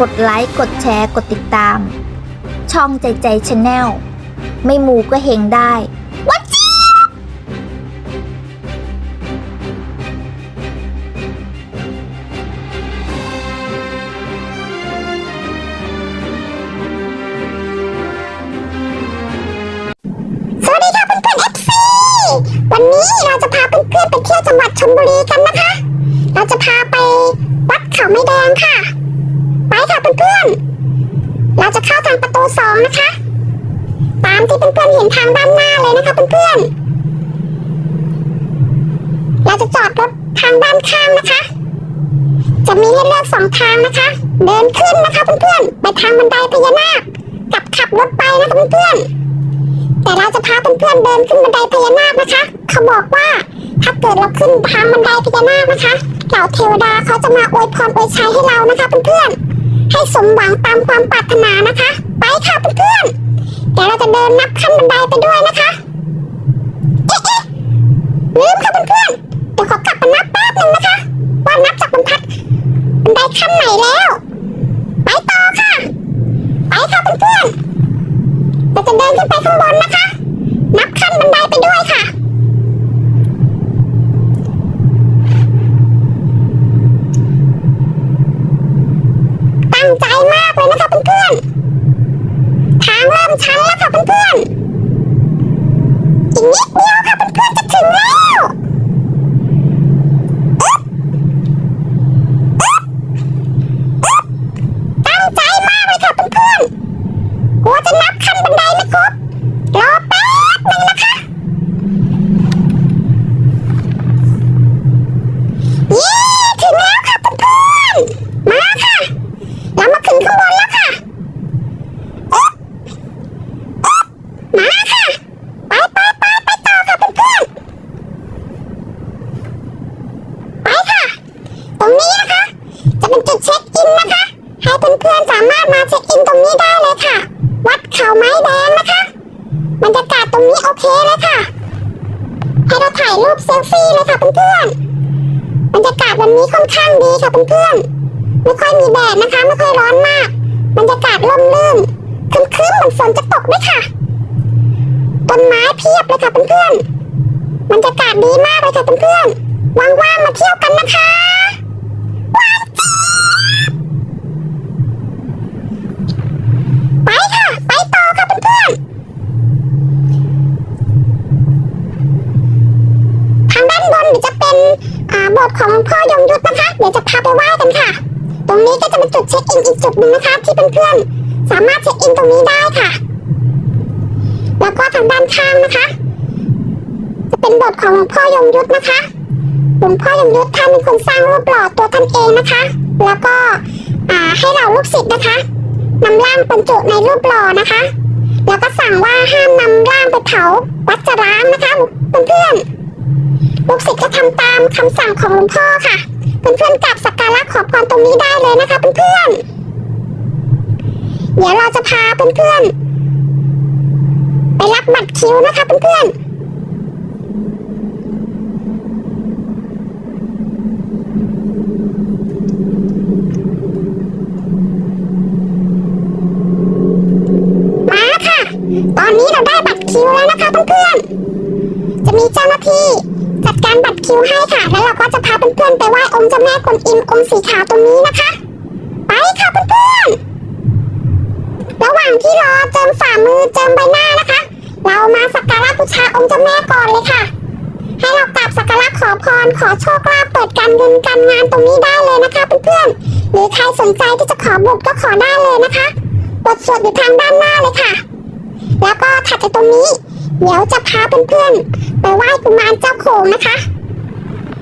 กดไลค์ กดแชร์ กดติดตาม ช่องใจใจชาแนลไม่มูก็เฮงได้วัดจีสวัสดีค่ะเพื่อนๆ FC วันนี้เราจะพาเพื่อนๆไปเที่ยวจังหวัดชลบุรีกันนะคะ เราจะพาไปวัดเขาไม่แดงค่ะ เพื่อนๆ เราจะเข้าทางประตูสองนะคะ ตามที่เพื่อนๆเห็นทางด้านหน้าเลยนะคะเพื่อนๆ เราจะจอดรถทางด้านข้างนะคะ จะมีให้เลือกสองทางนะคะ เดินขึ้นนะคะเพื่อนๆ ไปทางบันไดพญานาคกับขับรถไปนะคะเพื่อนๆ แต่เราจะพาเพื่อนๆเดินขึ้นบันไดพญานาคนะคะ เขาบอกว่าถ้าเกิดเราขึ้นทางบันไดพญานาคนะคะเหล่าเทวดาเขาจะมาอวยพรอวยชัยให้เรานะคะเพื่อนๆ ให้สมหวังตามความปรารถนานะคะ ไปค่ะเพื่อนๆเดี๋ยวเราจะเดินนับขั้นบันไดไปด้วยนะคะเอ๊ะเอ๊ะลืมค่ะเพื่อนๆเดี๋ยวขอกลับมานับแป๊บหนึงนะคะว่านับจากบรรทัดบันไดขั้นไหนแล้ว ไปต่อค่ะ ไปค่ะเพื่อนๆเราจะเดินขึ้นไปข้างบนนะคะ นับขั้นบันไดไปด้วยค่ะ ตั้งใจมากเลยนะคะเพื่อนๆ ทางเริ่มชันแล้วค่ะเพื่อนๆ อีกนิดเดียวค่ะเพื่อนๆจะถึงแล้วอึ๊บอึ๊บอึ๊บตั้งใจมากเลยค่ะเพื่อนๆ กลัวจะนับขั้นบันไดไม่ครบ รอแป๊บหนึ่งนะคะ เย้ถึงแล้วค่ะเพื่อนๆ มาค่ะ เรามาถึงข้างบนแล้วค่ะเอ๊ะเอ๊ะมาค่ะ ไปไปไปไปต่อค่ะเพื่อนๆ ไปค่ะ ตรงนี้นะคะ จะเป็นจุดเช็คอินนะคะ ให้เพื่อนๆสามารถมาเช็คอินตรงนี้ได้เลยค่ะ วัดเขาไม้แดงนะคะบรรยากาศตรงนี้โอเคเลยค่ะ ให้เราถ่ายรูปเซลฟี่เลยค่ะเพื่อนๆ บรรยากาศวันนี้ค่ อนข้างดีค่ะเพื่อนๆไม่ค่อยมีแดดนะคะไม่ค่อยร้อนมากบรรยากาศร่มรื่นครึ้มๆเหมือนฝนจะตกด้วยค่ะ ต้นไม้เพียบเลยค่ะเพื่อนๆบรรยากาศดีมากเลยค่ะเพื่อนๆว่างๆมาเที่ยวกันนะคะ บสถ์ของพ่อยงยุทธนะคะ เดี๋ยวจะพาไปไหว้กันค่ะ ตรงนี้ก็จะเป็นจุดเช็คอินอีกจุดหนึ่งนะคะ ที่เพื่อนๆสามารถเช็คอินตรงนี้ได้ค่ะ แล้วก็ทางด้านข้างนะคะ จะเป็นบทของหลวงพ่อยงยุทธนะคะหลวงพ่อยงยุทธท่านเป็นคนสร้างรูปหล่อตัวท่านเองนะคะ แล้วก็ให้เราลูกศิษย์นะคะนำร่างบรรจุในรูปหล่อนะคะ แล้วก็สั่งว่าห้ามนำร่างไปเผาวัดจะร้างนะคะเพื่อนๆ ลูกศิษย์ก็ทำตามคำสั่งของหลวงพ่อค่ะเพื่อนๆกราบสักการะขอพรตรงนี้ได้เลยนะคะเพื่อนๆเดี๋ยวเราจะพาเพื่อนๆไปรับบัตรคิวนะคะเพื่อนๆมาค่ะตอนนี้เราได้บัตรคิวแล้วนะคะเพื่อนๆ จะมีเจ้าหน้าที่ การบัตรคิวให้ค่ะ แล้วเราก็จะพาเพื่อนๆไปไหว้องค์เจ้าแม่กวนอิมองค์สีขาวตรงนี้นะคะ ไปค่ะเพื่อนๆ ระหว่างที่รอเจิมฝ่ามือเจิมใบหน้านะคะ เรามาสักการะบูชาองค์เจ้าแม่ก่อนเลยค่ะ ให้เรากราบสักการะขอพรขอโชคลาภเปิดการเงินการงานตรงนี้ได้เลยนะคะเพื่อนๆ หรือใครสนใจที่จะขอบุตรก็ขอได้เลยนะคะบทสวดอยู่ทางด้านหน้าเลยค่ะ แล้วก็ถัดจากตรงนี้ เดี๋ยวจะพาเพื่อนๆ ไปไหว้กุมารเจ้าโขงนะคะ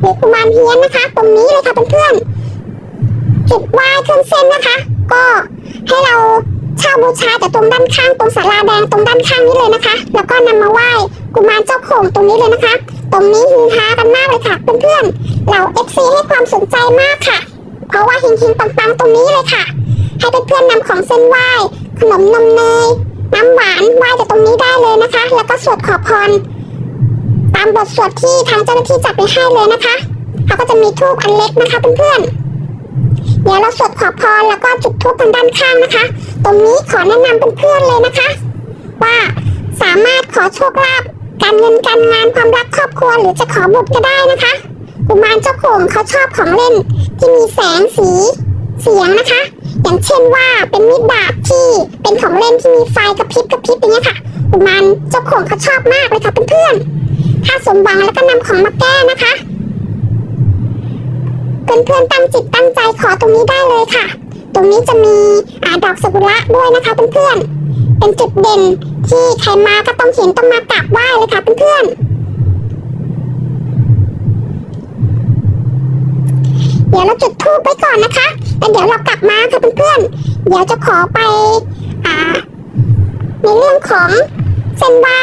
หรือกุมารเฮียนนะคะ ตรงนี้เลยค่ะเพื่อนๆจุดไหว้เครื่องเส้นนะคะ ก็ให้เราเช่าบูชาแต่ตรงด้านข้างตรงศาลาแดงตรงด้านข้างนี้เลยนะคะ แล้วก็นำมาไหว้กุมารเจ้าโขงตรงนี้เลยนะคะ ตรงนี้ฮือฮากันมากเลยค่ะเพื่อนๆเราเอฟซีให้ความสนใจมากค่ะ เพราะว่าเฮงๆปังๆตรงนี้เลยค่ะ ให้เพื่อนๆนำของเส้นไหว้ขนมนมเนย น้ำหวานไหว้แต่ตรงนี้ได้เลยนะคะ แล้วก็สวดขอพร ตามบทสวดที่ทางเจ้าหน้าที่จัดไปให้เลยนะคะเขาก็จะมีทูบอันเล็กนะคะเพื่อนๆดี๋ยวเราสวดขอพรแล้วก็จุดธูปทางด้านข้างนะคะ ตรงนี้ขอแนะนำเพื่อนๆเลยนะคะ ว่าสามารถขอโชคลาภการเงินการงานความรักครอบครัวหรือจะขอบุตรก็ได้นะคะกุมารเจ้าโขงเขาชอบของเล่น ที่มีแสงสี เสียงนะคะ อย่างเช่นว่าเป็นมิดดาบที่เป็นของเล่นที่มีไฟกระพริบกระพริบอย่างเงี้ยค่ะกุมารเจ้าโขงเขาชอบมากเลยค่ะเพื่อนๆถ้าสมหวังแล้วก็นำของมาแก้นะคะเพื่อนๆตั้งจิตตั้งใจขอตรงนี้ได้เลยค่ะ ตรงนี้จะมีอาดอกสกุระด้วยนะคะเพื่อนๆเป็นจุดเด่นที่ใครมาก็ต้องเห็นต้องมากราบไหว้เลยค่ะเพื่อนๆเดี๋ยวเราจุดธูปไว้ก่อนนะคะ แล้วเดี๋ยวเรากลับมาค่ะเพื่อนๆ เดี๋ยวจะขอไปอ่าในเรื่องของเส้นไหว้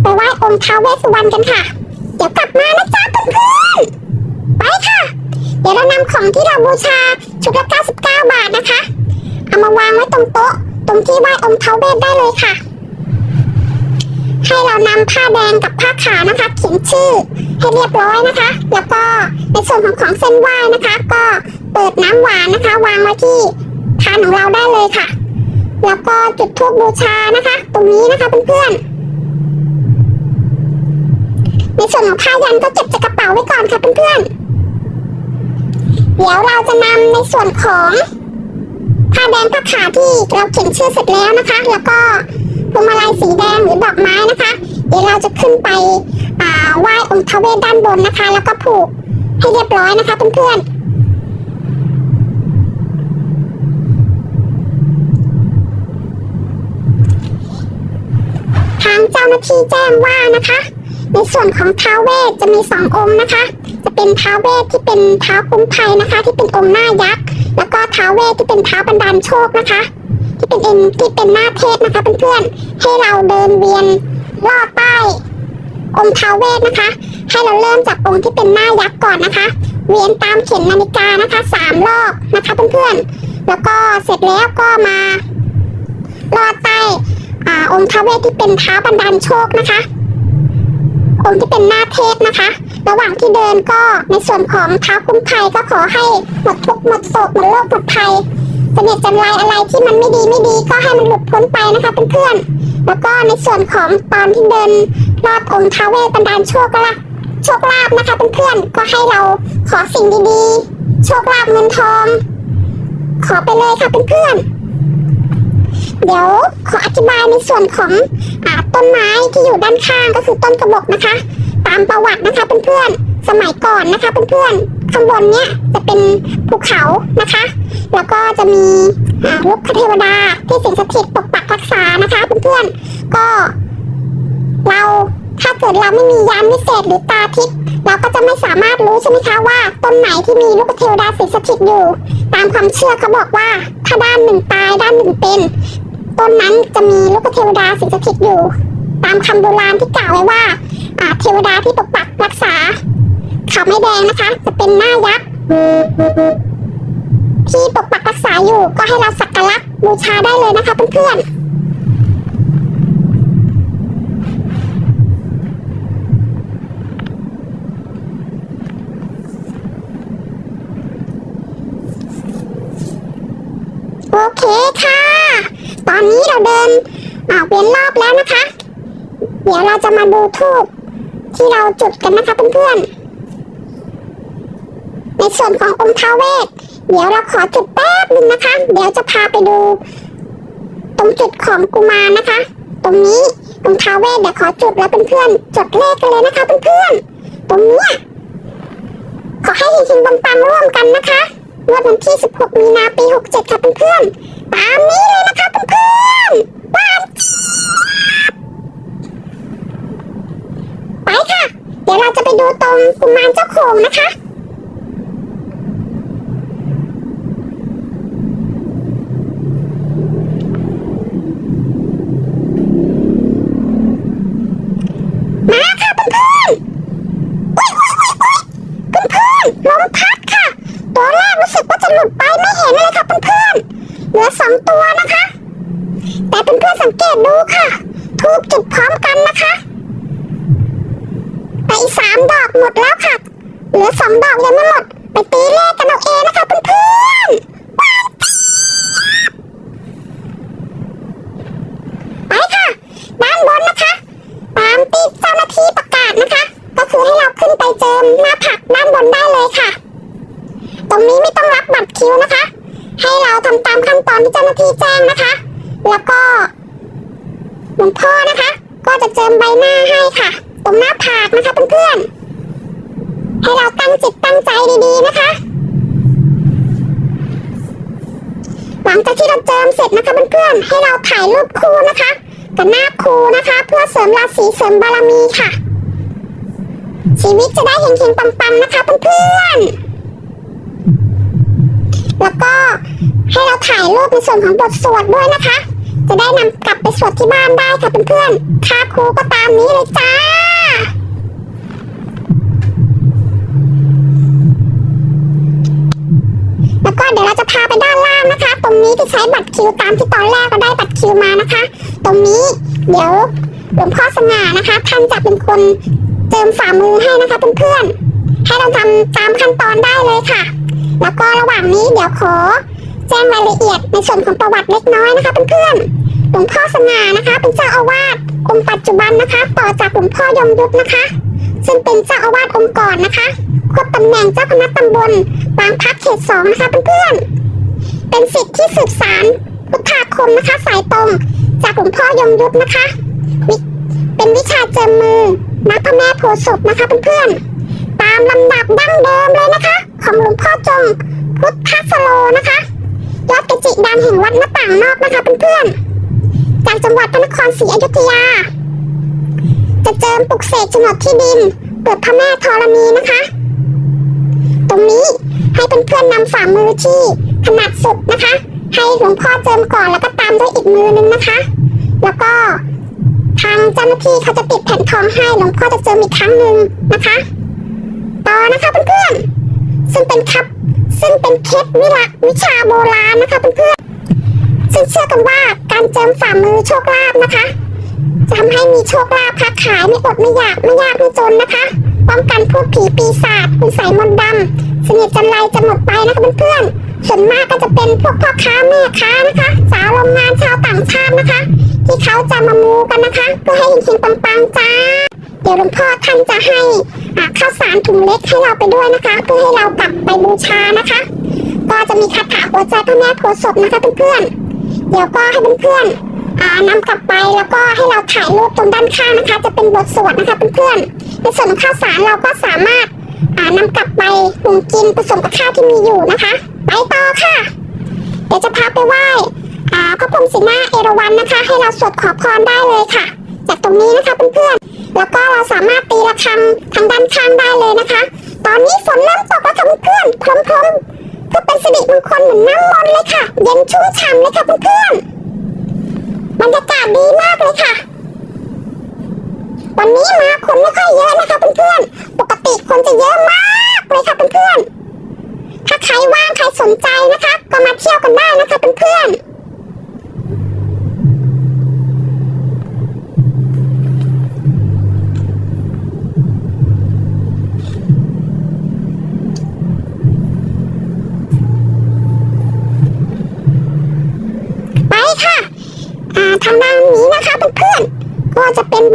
ไปไหว้องค์ท้าวเวสสุวรรณกันค่ะ เดี๋ยวกลับมานะจ๊ะเพื่อนๆ ไปค่ะ เดี๋ยวเรานำของที่เราบูชาชุดละ99 บาทนะคะ เอามาวางไว้ตรงโต๊ะ ตรงที่ไหว้องค์เท้าเวสได้เลยค่ะ ให้เรานำผ้าแดงกับผ้าขาวนะคะ เขียนชื่อให้เรียบร้อยนะคะ แล้วก็ในส่วนของของเส้นไหว้นะคะ ก็ เปิดน้ำหวานนะคะ วางไว้ที่ทานของเราได้เลยค่ะ แล้วก็จุดธูปบูชานะคะ ตรงนี้นะคะเพื่อนๆในส่วนของผ้ายันก็เก็บจากกระเป๋าไว้ก่อนค่ะเพื่อนๆเดี๋ยวเราจะนำในส่วนของผ้าแดงผ้าขาวที่เราเขียนชื่อเสร็จแล้วนะคะ แล้วก็พวงมาลัยสีแดงหรือดอกไม้นะคะ เดี๋ยวเราจะขึ้นไปอ่าไหว้องค์ทวเวด้านบนนะคะ แล้วก็ผูกให้เรียบร้อยนะคะเพื่อนๆางเจ้าหน้าที่แจ้งว่านะคะ ในส่วนของท้าวเวสจะมีสององค์นะคะ จะเป็นท้าวเวสที่เป็นเท้าคุ้มภัยนะคะ ที่เป็นองค์หน้ายักษ์แล้วก็ท้าวเวสที่เป็นเท้าบันดาลโชคนะคะ ที่เป็นเอ็นที่เป็นหน้าเทพนะคะเพื่อนๆให้เราเดินเวียนรอบใต้องค์ท้าวเวสนะคะ ให้เราเริ่มจากองค์ที่เป็นหน้ายักษ์ก่อนนะคะ เวียนตามเข็มนาฬิกานะคะสามรอบนะคะเพื่อนๆแล้วก็เสร็จแล้วก็มาลอดใต้ อ่าองค์ท้าเวสที่เป็นเท้าบันดาลโชคนะคะ องค์ที่เป็นหน้าเทพนะคะ ระหว่างที่เดินก็ในส่วนของเท้าคุ้มภัยก็ขอให้หมดทุกข์หมดโศกหมดโรคหมดภัยเสน่ห์จันไรอะไรที่มันไม่ดีไม่ดีก็ให้มันหลุดพ้นไปนะคะเพื่อนๆแล้วก็ในส่วนของตอนที่เดินรอบองค์ท้าเวสบันดาลโชคก็ละโชคลาภนะคะเพื่อนๆก็ให้เราขอสิ่งดีๆ โชคลาภเงินทอง ขอไปเลยค่ะเพื่อนๆ เดี๋ยวขออธิบายในส่วนของอต้นไม้ที่อยู่ด้านข้างก็คือต้นกระบอกนะคะ ตามประวัตินะคะเพื่อนๆสมัยก่อนนะคะเพื่อนๆข้างบนเนี้ยจะเป็นภูเขานะคะ แล้วก็จะมีลูกพระเทวดาที่สิงสถิตปกปักรักษานะคะเพื่อนๆก็เราถ้าเกิดเราไม่มียานวิเศษหรือตาทิพย์เราก็จะไม่สามารถรู้ใช่ไหมคะว่าต้นไหนที่มีลูกเทวดาสิงสถิตอยู่ ตามความเชื่อเขาบอกว่า ถ้าด้านหนึ่งตายด้านหนึ่งเป็น ต้นนั้นจะมีลูกเทวดาสิงสถิตอยู่ ตามคำโบราณที่กล่าวไว้ว่าอาเทวดาที่ปกปักรักษาเขาไม่แดงนะคะ จะเป็นหน้ายักษ์ที่ปกปักรักษาอยู่ก็ให้เราสักการะบูชาได้เลยนะคะเพื่อนๆโอเคค่ะ ตอนนี้เราเดินอ่าเวียนรอบแล้วนะคะ เดี๋ยวเราจะมาดูทูบที่เราจุดกันนะคะเพื่อนๆ ในส่วนขององค์ท้าเวสเดี๋ยวเราขอจุดแป๊บหนึ่งนะคะ เดี๋ยวจะพาไปดู ตรงจุดของกุมารนะคะ ตรงนี้องค์ท้าเวสเดี๋ยวขอจุดแล้วเพื่อนๆจดเลขกันเลยนะคะเพื่อนๆ ตรงเนี้ยขอให้เฮงๆปังๆร่วมกันนะคะงวดวันที่ 16 มีนาปี 67 ค่ะเพื่อนๆ ตามนี้เลย งนะคะ มาค่ะเพื่อนๆอุ๊ยอุ๊ยอุ๊ยอุ๊ยเพื่อนๆลมพัดค่ะ ตัวแรกรู้สึกว่าจะหลุดไปไม่เห็นเลยค่ะเพื่อนๆเหลือสองตัวนะคะ แต่เพื่อนๆสังเกตดูค่ะ ทูบจุดพร้อมกันนะคะไปสามดอกหมดแล้วค่ะ เหลือสองดอกยังไม่หมด ไปตีเลขกันเอาเองนะคะเพื่อนๆไปค่ะ ด้านบนนะคะ ตามที่เจ้าหน้าที่ประกาศนะคะ ก็คือให้เราขึ้นไปเจิมหน้าผักด้านบนได้เลยค่ะ ตรงนี้ไม่ต้องรับบัตรคิวนะคะ ให้เราทำตามขั้นตอนที่เจ้าหน้าที่แจ้งนะคะ แล้วก็หลวงพ่อนะคะ ก็จะเจิมใบหน้าให้ค่ะ ตรงหน้าผากนะคะเพื่อนๆ ให้เราตั้งจิตตั้งใจดีๆนะคะ หลังจากที่เราเจิมเสร็จนะคะเพื่อนๆให้เราถ่ายรูปคู่นะคะกับหน้าครูนะคะ เพื่อเสริมราศีเสริมบารมีค่ะ ชีวิตจะได้เฮงๆปังๆนะคะเพื่อนๆแล้วก็ให้เราถ่ายรูปในส่วนของบทสวดด้วยนะคะ จะได้นำกลับไปสวดที่บ้านได้ค่ะเพื่อนๆค่าครูก็ตามนี้เลยจ้า เดี๋ยวเราจะพาไปด้านล่างนะคะ ตรงนี้ที่ใช้บัตรคิวตามที่ตอนแรกเราได้บัตรคิวมานะคะ ตรงนี้เดี๋ยวหลวงพ่อสง่านะคะ ท่านจะเป็นคนเจิมฝ่ามือให้นะคะเพื่อนๆให้เราทำตามขั้นตอนได้เลยค่ะ แล้วก็ระหว่างนี้เดี๋ยวขอแจ้งรายละเอียดในส่วนของประวัติเล็กน้อยนะคะเพื่อนๆหลวงพ่อสง่านะคะ เป็นเจ้าอาวาสองค์ปัจจุบันนะคะ ต่อจากหลวงพ่อยงยุทธนะคะ ซึ่งเป็นเจ้าอาวาสองค์ก่อนนะคะ ควบตำแหน่งเจ้าคณะตำบลบางพลัดเขตสองนะคะเพื่อนๆ เป็นสิทธิ์ที่สืบสารพุทธาคมนะคะ สายตรง จากหลวงพ่อยงยุทธนะคะ เป็นวิชาเจิมมือนักพระแม่โพศพนะคะเพื่อนๆ ตามลำดับดั้งเดิมเลยนะคะ ของหลวงพ่อจงพุทธสโลนะคะยอดกระจิดังแห่งวัดหน้าต่างนอกนะคะเพื่อนๆ จากจังหวัดพระนครศรีอยุธยา จะเจิมปลุกเสกโฉนดที่ดินเปิดพระแม่ธรณีนะคะ รงนี้ ให้เพื่อนๆนำฝ่ามือที่ขนาดสุดนะคะ ให้หลวงพ่อเจิมก่อนแล้วก็ตามด้วยอีกมือนึงนะคะ แล้วก็ทางเจ้าหน้าที่เขาจะติดแผ่นทองให้หลวงพ่อจะเจิมอีกครั้งหนึ่งนะคะ ต่อนะคะเพื่อนๆซึ่งเป็นครับซึ่งเป็นเคล็ดวิละวิชาโบราณนะคะเพื่อนๆซึ่งเชื่อกันว่าการเจิมฝ่ามือโชคลาภนะคะจะทำให้มีโชคลาภค้าขายไม่อดไม่อยากไม่ยากไม่จนนะคะป้องกันพวกผีปีศาจคุณใสยมนต์ดำ สนียดจันไรจะหมดไปนะคะเพื่อนๆส่วนมากก็จะเป็นพวกพ่อค้าแม่ค้านะคะ สาวโรงงานชาวต่างชาตินะคะ ที่เขาจะมามูกันนะคะเพื่อให้เฮงๆปังๆจ้าเดี๋ยวหลวงพ่อท่านจะให้ข้าวสารถุงเล็กให้เราไปด้วยนะคะ เพื่อให้เรากลับไปบูชานะคะ ก็จะมีคาถาหัวใจพระแม่โพธิ์ศพนะคะเพื่อนๆเดี๋ยวก็ให้เพื่อนๆอ่านำกลับไปแล้วก็ให้เราถ่ายรูปตรงด้านข้างนะคะ จะเป็นบทสวดนะคะเพื่อนๆในส่วนของข้าวสารเราก็สามารถ นำกลับไปหุงกินผสมกับข้าวที่มีอยู่นะคะ ไปต่อค่ะ เดี๋ยวจะพาไปไหว้อาพระพรหมสีหน้าเอราวัณนะคะ ให้เราสวดขอพรได้เลยค่ะ จากตรงนี้นะคะเพื่อนๆ แล้วก็เราสามารถตีระฆังทางด้านข้างได้เลยนะคะ ตอนนี้ฝนเริ่มตกแล้วค่ะเพื่อนๆพรมๆเพื่อเป็นสิริมงคลเหมือนน้ำมนต์เลยค่ะ เย็นชุ่มฉ่ำเลยค่ะเพื่อนๆ บรรยากาศดีมากเลยค่ะวันนี้มาคนไม่ค่อยเยอะนะคะเพื่อนๆ ติคนจะเยอะมากเลยค่ะเพื่อนๆถ้าใครว่างใครสนใจนะคะ ก็มาเที่ยวกันได้นะคะเพื่อนๆ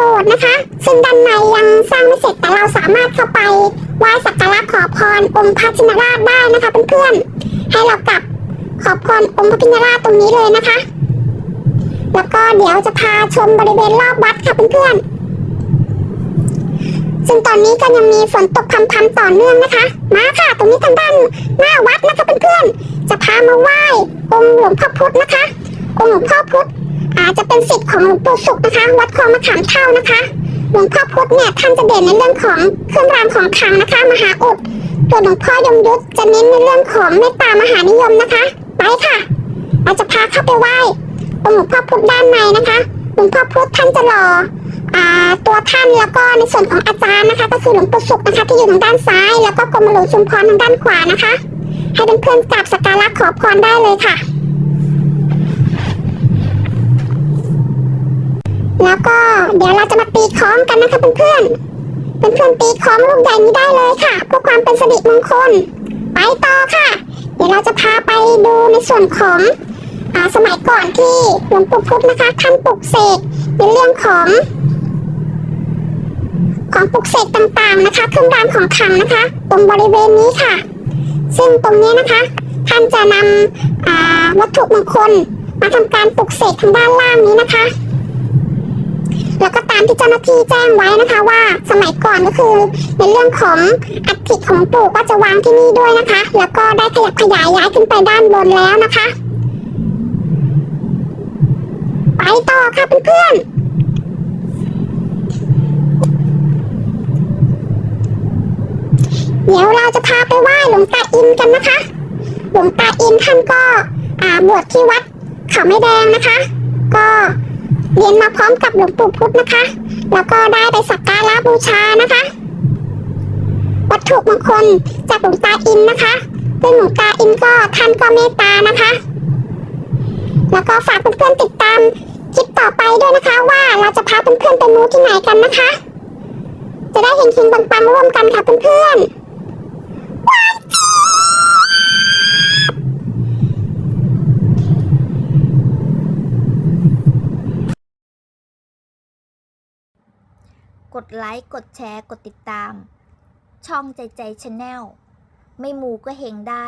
บสถ์นะคะ ซึ่งด้านในยังสร้างไม่เสร็จแต่เราสามารถเข้าไปไหว้สักการะขอพรองค์พระชินราชได้นะคะเพื่อนๆให้เรากลับขอพรองค์พระพินราชตรงนี้เลยนะคะ แล้วก็เดี๋ยวจะพาชมบริเวณรอบวัดค่ะเพื่อนๆซึ่งตอนนี้ก็ยังมีฝนตกพรำๆต่อเนื่องนะคะ มาค่ะ ตรงนี้ทางด้านหน้าวัดนะคะเพื่อนๆจะพามาไหว้องค์หลวงพ่อพุธนะคะ องค์หลวงพ่อพุธ อาจจะเป็นสิทธิ์ของหลวงปู่ศุกนะคะ วัดคลองมะขามเท่านะคะหลวงพ่อพุธเนี่ยท่านจะเด่นในเรื่องของเครื่องรางของขลังนะคะ มหาอุดส่วหลวงพ่อยงยุทธจะเน้นในเรื่องของเมตตามหานิยมนะคะ ไปค่ะเราจะพาเข้าไปไหว้องค์หลวงพ่อพุธด้านในนะคะหลวงพ่อพุธท่านจะรออ่าตัวท่านแล้วก็ในส่วนของอาจารย์นะคะ ก็คือหลวงปู่ศุกนะคะที่อยู่ทางด้านซ้าย แล้วก็กรมหลวงชุมพรทางด้านขวานะคะ ให้เพื่อนๆกราบสักการะขอพรได้เลยค่ะ แล้วก็เดี๋ยวเราจะมาตีคล้องกันนะคะเพื่อนๆ เพื่อนๆตีคล้องลูกใหญ่นี้ได้เลยค่ะเพื่อความเป็นสิริมงคล ไปต่อค่ะ เดี๋ยวเราจะพาไปดูในส่วนของอ่าสมัยก่อนที่หลวงปู่พุธนะคะท่านปลุกเสกในเรื่องของของปลุกเสกต่างๆนะคะ เครื่องรางของขลังนะคะ ตรงบริเวณนี้ค่ะ ซึ่งตรงนี้นะคะ ท่านจะนำอาวัตถุมงคลมาทำการปลุกเสกทางด้านล่างนี้นะคะ แล้วก็ตามที่เจ้าหน้าที่แจ้งไว้นะคะว่าสมัยก่อนก็คือในเรื่องของอัฐิของปู่ก็จะวางที่นี่ด้วยนะคะ แล้วก็ได้ขยับขยายย้ายขึ้นไปด้านบนแล้วนะคะ ไปต่อค่ะเพื่อนๆเดี๋ยวเราจะพาไปไหว้หลวงตาอินกันนะคะ หลวงตาอินท่านก็อาบวชที่วัดเขาไม่แดงนะคะ ก็ เรียนมาพร้อมกับหลวงปู่พุธนะคะ แล้วก็ได้ไปสักการะบูชานะคะ วัตถุมงคลจากหลวงตาอินนะคะซึ่งหลวงตาอินก็ท่านก็เมตตานะคะ แล้วก็ฝากเพื่อนๆติดตามคลิปต่อไปด้วยนะคะว่าเราจะพาเพื่อนๆไปมูที่ไหนกันนะคะ จะได้เห็นๆปังๆร่วมกันค่ะเพื่อนๆ กดไลค์ กดแชร์ กดติดตาม ช่องใจใจชาแนลไม่มูก็เฮงได้